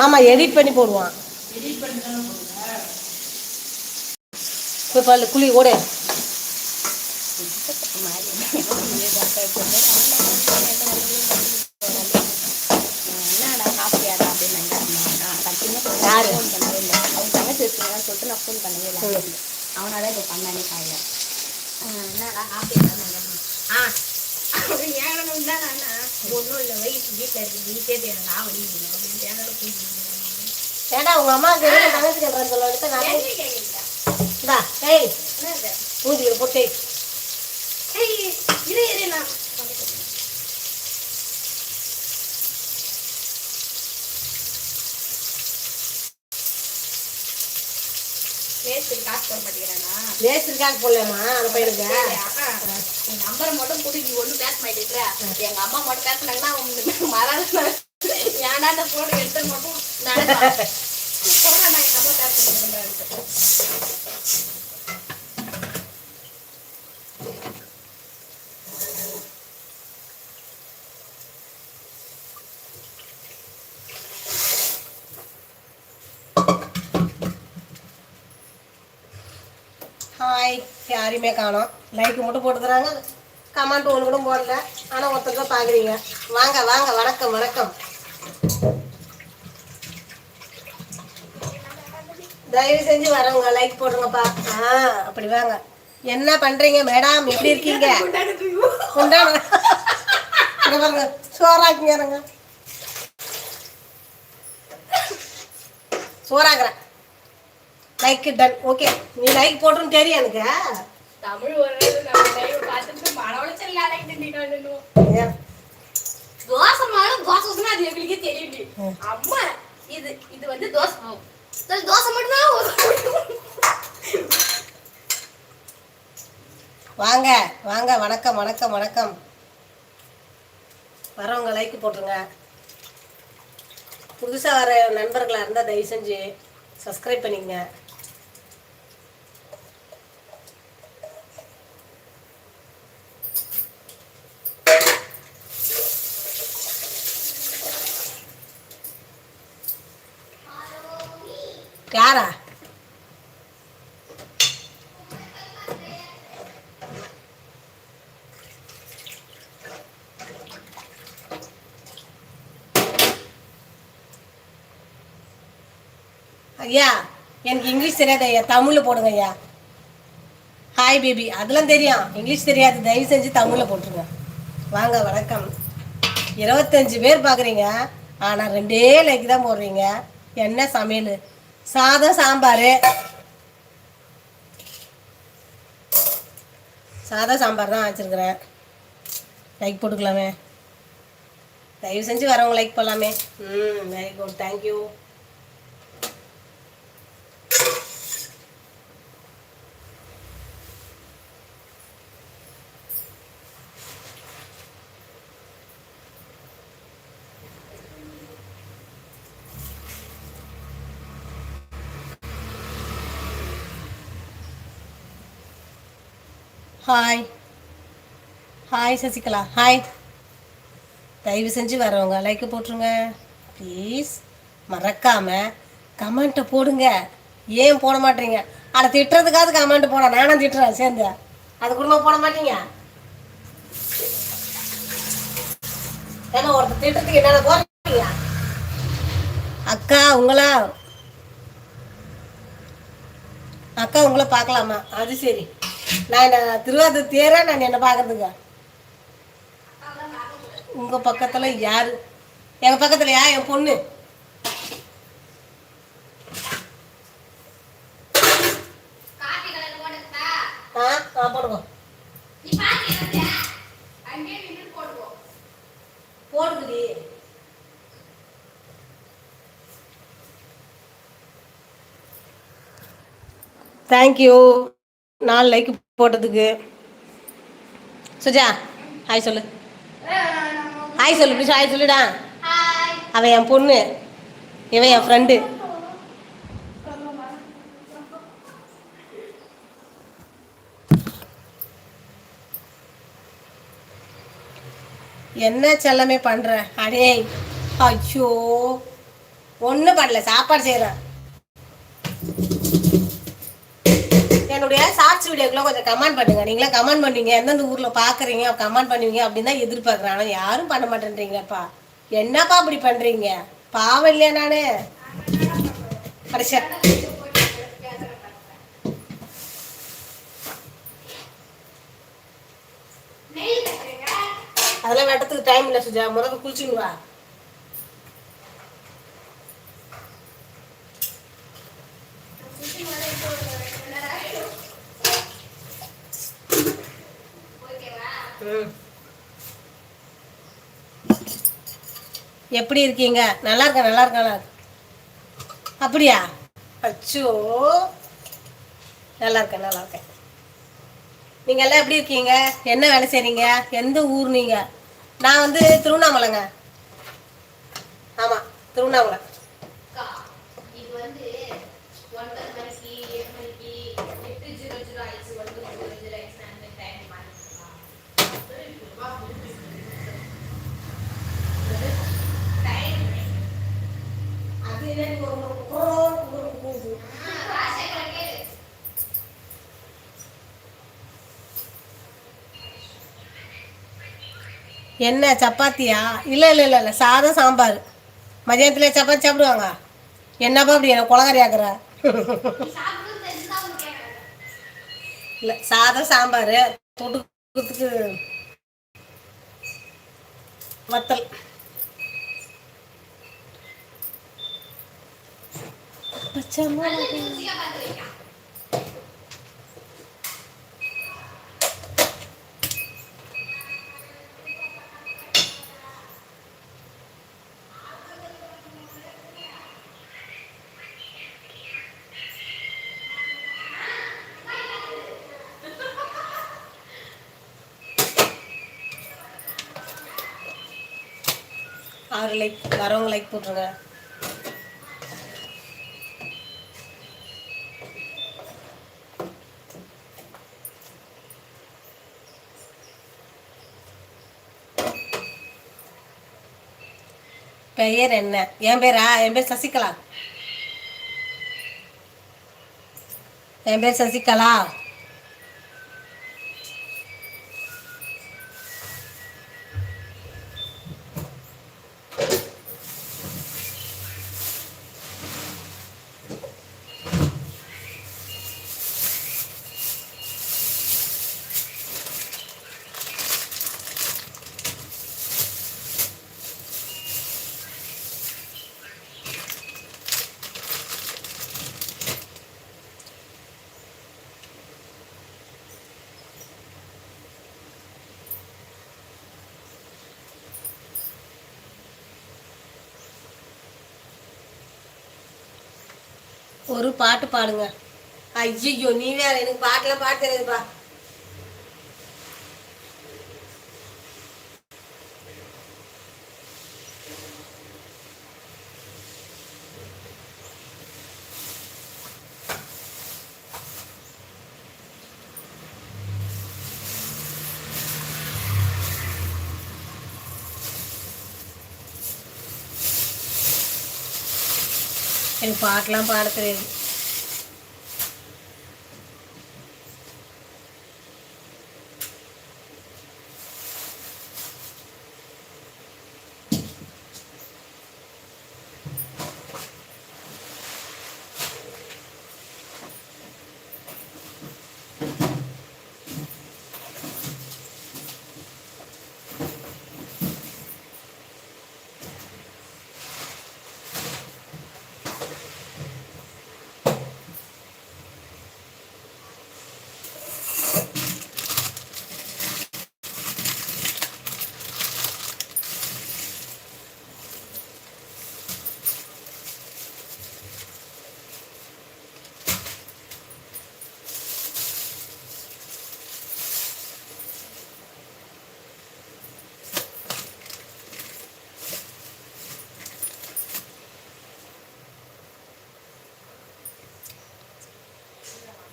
ஆமாம் எடிட் பண்ணி போடுவான். எடிட் பண்ணி போய் பல்லு குழி ஓடு. என்னடா அப்படின்னு யாரு? ஃபோன் இல்லை தங்கச்சி வச்சுருந்தான்னு சொல்லிட்டு நான் ஃபோன் பண்ணவே இல்லை அவனால இப்போ பண்ணானே காலைல என்னடா காப்பியாடா ஆ. ஏகணும் தான் நான் ஒன்றும் இல்லை வயிற்று வீட்டில் இருக்கு வீட்டே தேவை நான் வழி அப்படின்னு என்னோட போயிட்டு ஏடா உங்கள் என்ன தங்கச்சி கேட்குறேன்னு சொல்ல? எடுத்து நான் ஏய் மூஞ்சிக்கிற போட்டு. ஏய் இரு இரு நான் மாட்டேங்கிறானா? லேசுக்காக போடலாமா அந்த பையனுக்கு. நம்பரை மட்டும் கொடு நீ ஒன்றும் பேச மாட்டேங்கிற எங்க அம்மா மட்டும் பேசினாங்கன்னா மறாத ஏன்டா அந்த போன் எடுத்து மட்டும் நினைப்பேன் போனா நான் எங்க அம்மா பேச மாட்டேங்கிறேன் ஹாய் யாரையுமே காணோம். லைக் மட்டும் போட்டுக்கிறாங்க கமெண்ட் ஒன்று கூட போடல. ஆனால் ஒருத்தர் தான் பார்க்குறீங்க வாங்க வாங்க. வணக்கம் வணக்கம். தயவு செஞ்சு வரவங்க லைக் போடுங்கப்பா. ஆ அப்படி வாங்க. என்ன பண்றீங்க மேடம் எப்படி இருக்கீங்க? கொண்டாடு பாருங்க. சோறாக்குங்க சோறாக்குறேன் லைக் டன் ஓகே நீ லைக் போட்டுன்னு தெரியும் எனக்கு. தமிழ்? தோசை மாவு தோசை ஊத்துனா அது எங்களுக்கே தெரியும் அம்மா இது இது வந்து தோசை. மாவு சரி, தோசை மட்டும்தான். வாங்க வாங்க வணக்கம் வணக்கம் வணக்கம். வரவங்க லைக் போட்டுருங்க. புதுசாக வர நண்பர்களாக இருந்தால் தயவு செஞ்சு சப்ஸ்கிரைப் பண்ணிக்கங்க. யாரா ஐயா எனக்கு இங்கிலீஷ் தெரியாது ஐயா. தமிழில் போடுங்க ஐயா. ஹாய் பேபி அதெல்லாம் தெரியும். இங்கிலீஷ் தெரியாது. தயவு செஞ்சு தமிழில் போட்டுருங்க. வாங்க வணக்கம். இருபத்தஞ்சு பேர் பார்க்குறீங்க ஆனால் ரெண்டே லைக் தான் போடுறீங்க. என்ன சமையல்? சாதம் சாம்பார். சாதம் சாம்பார் தான் வச்சுருக்குறேன். லைக் போட்டுக்கலாமே. தயவு செஞ்சு வரவங்க லைக் பண்ணலாமே. ம் very good thank you hi hi Sasikala hi தயவு செஞ்சு வரவங்க லைக் போட்டுருங்க. ப்ளீஸ் மறக்காமல் கமெண்ட்டை போடுங்க. ஏன் போட மாட்டீங்க? அதை திட்டுறதுக்காவது கமெண்ட் போட. நானும் திட்டுறேன். சேர்ந்து. அது குடும்ப போட மாட்டீங்க? ஏன்னா ஒருத்தர் திட்டுறதுக்கு என்னால் போடுறீங்க அக்கா உங்களா? அக்கா உங்களை பார்க்கலாமா? அது சரி. நான் திருவாரூர் தேரா? நான் என்ன பார்க்கறதுக்கு உங்க பக்கத்துல யாரு? எங்க பக்கத்துல யா? என் பொண்ணு? ஆ ஆ போடுவோம். போடுக்குடி தேங்க்யூ நாலு லைக் போட்டதுக்கு. சுஜா ஹாய் சொல்லு. ஹாய் சொல்லு ப்ளீஸ் ஹாய் சொல்லுடா. அவன் என் பொண்ணு. இவன் என் ஃப்ரெண்டு என்ன செல்லமே பண்ற? அடே ஐயோ. ஒன்றும் பண்ணல சாப்பாடு செய்கிறேன் நம்மளுடைய ஷார்ட்ஸ் வீடியோக்குள்ள கொஞ்சம் கமெண்ட் பண்ணுங்க. நீங்களே கமெண்ட் பண்ணுவீங்க. எந்தெந்த ஊரில் பார்க்குறீங்க கமெண்ட் பண்ணுவீங்க அப்படின்னு தான் எதிர்பார்க்குறேன். ஆனால் யாரும் பண்ண மாட்டேன்றீங்களேப்பா. என்னப்பா அப்படி பண்ணுறீங்க பாவம் இல்லையா நானு? பரிசா அதெல்லாம் வெட்டத்துக்கு டைம் இல்லை சுஜா. முதல்ல குளிச்சுன்னு வா ம். எப்படி இருக்கீங்க? நல்லா இருக்கேன் நல்லா இருக்கேன் அப்படியா? அச்சோ. நல்லா இருக்கேன் நல்லா இருக்கேன். நீங்கள் எல்லாம் எப்படி இருக்கீங்க? என்ன வேலை செய்கிறீங்க எந்த ஊர் நீங்கள் நான் வந்து திருவண்ணாமலைங்க. ஆமாம் திருவண்ணாமலை அக்கா, இது வந்து ஒன்பது மணிக்கு எட்டு மணிக்கு எட்டு ஜீரோ ஜீரோ ஆயிடுச்சு ஒன்பது ஜீரோ ஜீரோ ஆயிடுச்சு அந்த டைம் மாறிடுச்சுக்கா. டைம் அது எனக்கு ஒரு- ஒரு- ஒரு- ஒரு- ராஜசேகரன் கேளு. என்ன சப்பாத்தியா? இல்லை இல்லை இல்லை இல்லை சாதம் சாம்பார். மதியானத்தில் சப்பாத்தி சாப்பிடுவாங்க. என்னப்பா அப்படி என்ன குளக்கறி ஆக்குற இல்லை சாதம் சாம்பார் தொட்டுக்கு வத்தல். பச்சை ஆறு லைக் வரவங்க லைக் போட்டுருங்க. பெயர் என்ன? என் பேரா? என் பேர் சசிகலா. என் பேர் சசிகலா. ஒரு பாட்டு பாடுங்க. ஐயோ நீ வேற எனக்கு பாட்டுலாம் பாட்டு தெரியாதுப்பா. எனக்கு பாட்டெலாம் பாட தெரியாது.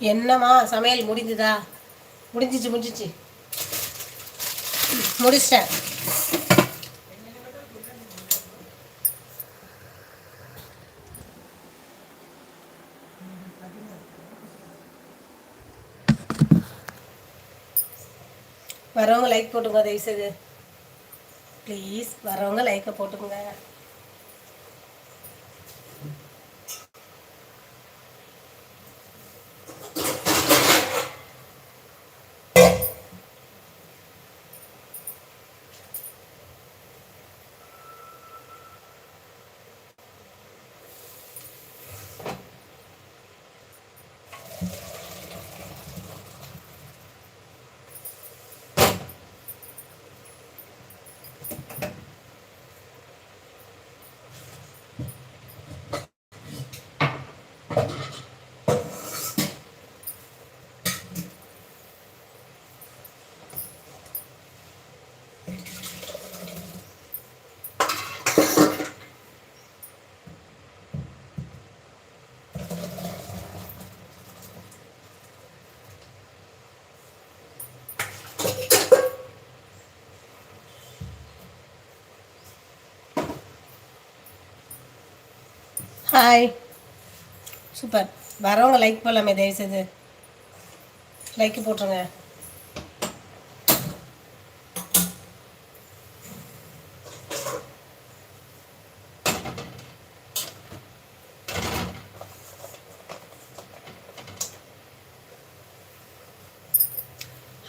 என்னம்மா சமையல் முடிஞ்சுதா? முடிஞ்சிச்சு முடிஞ்சிச்சு. முடிச்சிட்டேன். வரவங்க லைக் போட்டுங்க தயவுசெய்து. ப்ளீஸ் வரவங்க லைக்கை போட்டுக்கோங்க. ஹாய் சூப்பர் வரவங்க லைக் போடலாமே தயவு செய்து லைக் போட்டுருங்க.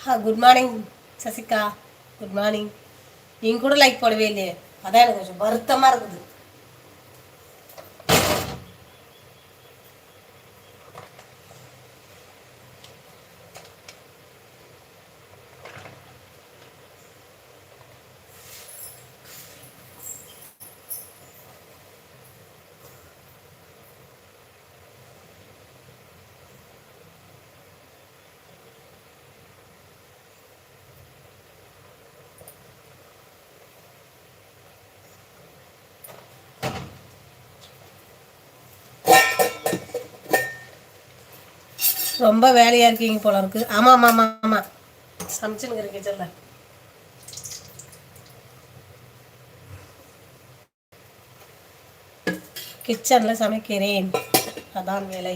ஹா good morning Sasika. Good morning நீங்கள் கூட லைக் போடவே இல்லையே. அதான் எனக்கு கொஞ்சம் வருத்தமாக இருக்குது. ரொம்ப வேலையாக இருக்கீங்க போல இருக்கு. ஆமாம் ஆமாம் ஆமாம் ஆமாம் சமைச்சுன்னு கிச்சனில் கிச்சனில் சமைக்கிறேன். அதான் வேலை.